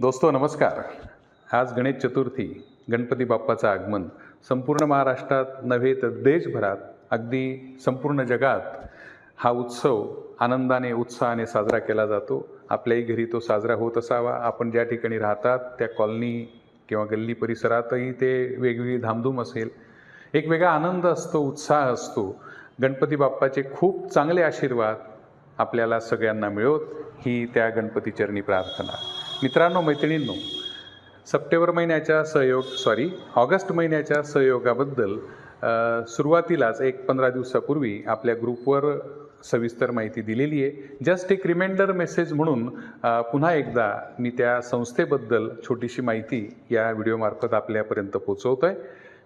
दोस्तो नमस्कार. आज गणेश चतुर्थी गणपती बाप्पाचं आगमन. संपूर्ण महाराष्ट्रात नव्हे तर देशभरात अगदी संपूर्ण जगात हा उत्सव आनंदाने उत्साहाने साजरा केला जातो. आपल्याही घरी तो साजरा होत असावा. आपण ज्या ठिकाणी राहतात त्या कॉलनी किंवा गल्ली परिसरातही ते वेगवेगळी धामधूम असेल. एक वेगळा आनंद असतो उत्साह असतो. गणपती बाप्पाचे खूप चांगले आशीर्वाद आपल्याला सगळ्यांना मिळोत. ही त्या गणपतीचरणी प्रार्थना. मित्रांनो मैत्रिणींनो सप्टेंबर महिन्याच्या सहयोग सॉरी ऑगस्ट महिन्याच्या सहयोगाबद्दल सुरुवातीलाच एक पंधरा दिवसापूर्वी आपल्या ग्रुपवर सविस्तर माहिती दिलेली आहे. जस्ट एक रिमाइंडर मेसेज म्हणून पुन्हा एकदा मी त्या संस्थेबद्दल छोटीशी माहिती या व्हिडिओमार्फत आपल्यापर्यंत पोचवतो आहे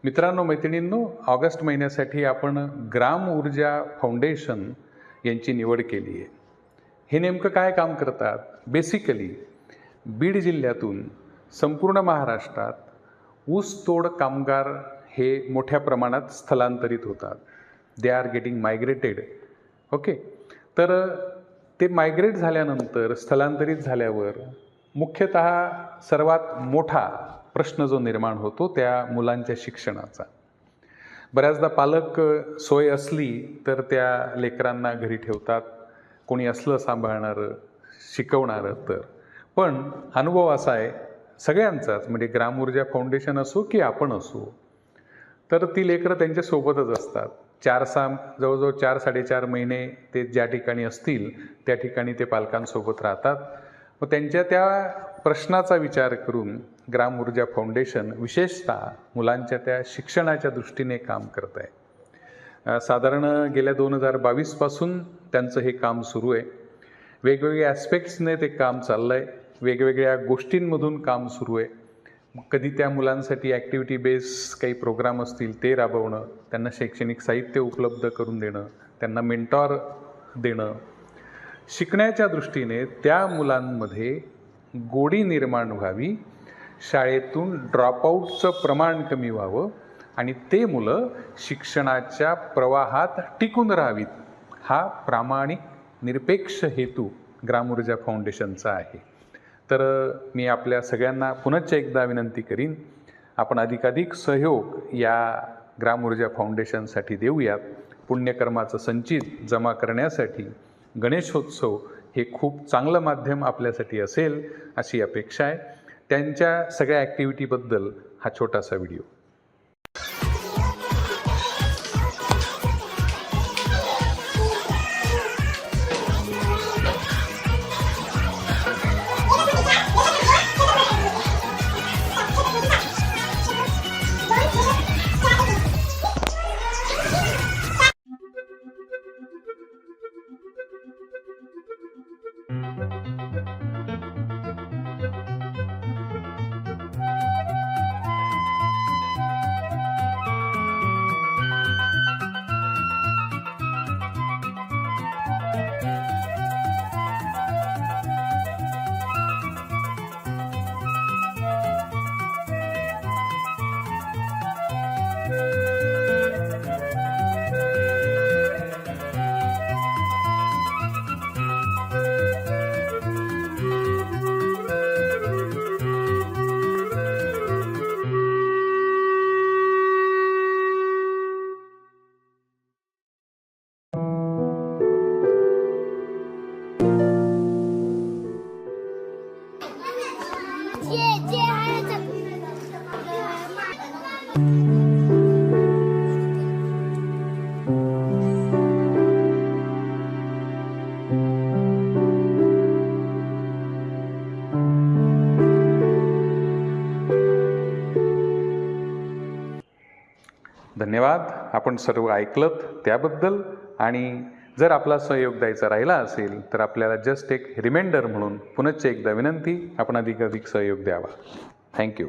मित्रांनो मैत्रिणींनो ऑगस्ट महिन्यासाठी आपण ग्राम ऊर्जा फाउंडेशन यांची निवड केली आहे. हे नेमकं काय काम करतात? बेसिकली बीड जिल्ह्यातून संपूर्ण महाराष्ट्रात ऊसतोड कामगार हे मोठ्या प्रमाणात स्थलांतरित होतात. They are getting migrated okay तर ते मायग्रेट झाल्यानंतर स्थलांतरित झाल्यावर मुख्यतः सर्वात मोठा प्रश्न जो निर्माण होतो त्या मुलांच्या शिक्षणाचा. बऱ्याचदा पालक सोय असली तर त्या लेकरांना घरी ठेवतात. कोणी असलं सांभाळणारं शिकवणारं तर. पण अनुभव असा आहे सगळ्यांचाच म्हणजे ग्राम ऊर्जा फाउंडेशन असो की आपण असो तर ती लेकरं त्यांच्यासोबतच असतात. चार सहा जवळजवळ चार साडेचार महिने ते ज्या ठिकाणी असतील त्या ठिकाणी ते पालकांसोबत राहतात. मग त्यांच्या त्या प्रश्नाचा विचार करून ग्राम ऊर्जा फाउंडेशन विशेषतः मुलांच्या त्या शिक्षणाच्या दृष्टीने काम करत आहे. साधारण गेल्या दोन हजार बावीसपासून त्यांचं हे काम सुरू आहे. वेगवेगळ्या ॲस्पेक्ट्सने ते काम चाललं आहे वेगवेगळ्या गोष्टींमधून काम सुरू आहे. कधी त्या मुलांसाठी ॲक्टिव्हिटी बेस काही प्रोग्राम असतील ते राबवणं त्यांना शैक्षणिक साहित्य उपलब्ध करून देणं त्यांना मेंटॉर देणं. शिकण्याच्या दृष्टीने त्या मुलांमध्ये गोडी निर्माण व्हावी शाळेतून ड्रॉपआउटचं प्रमाण कमी व्हावं आणि ते मुलं शिक्षणाच्या प्रवाहात टिकून राहावीत. हा प्रामाणिक निरपेक्ष हेतू ग्रामऊर्जा फाउंडेशनचा आहे. तर मी आपल्या सगळ्यांना पुनश्च एकदा विनंती करीन आपण अधिकाधिक सहयोग या ग्राम ऊर्जा फाउंडेशनसाठी देऊयात. पुण्यकर्माचं संचित जमा करण्यासाठी गणेशोत्सव हे खूप चांगलं माध्यम आपल्यासाठी असेल अशी अपेक्षा आहे. त्यांच्या सगळ्या ॲक्टिव्हिटीबद्दल हा छोटासा व्हिडिओ धन्यवाद. आपण सर्व ऐकलत त्याबद्दल आणि जर आपला सहयोग द्यायचा राहिला असेल तर आपल्याला जस्ट एक रिमाइंडर म्हणून पुनश्च एकदा विनंती आपण अधिकाधिक सहयोग द्यावा. थँक्यू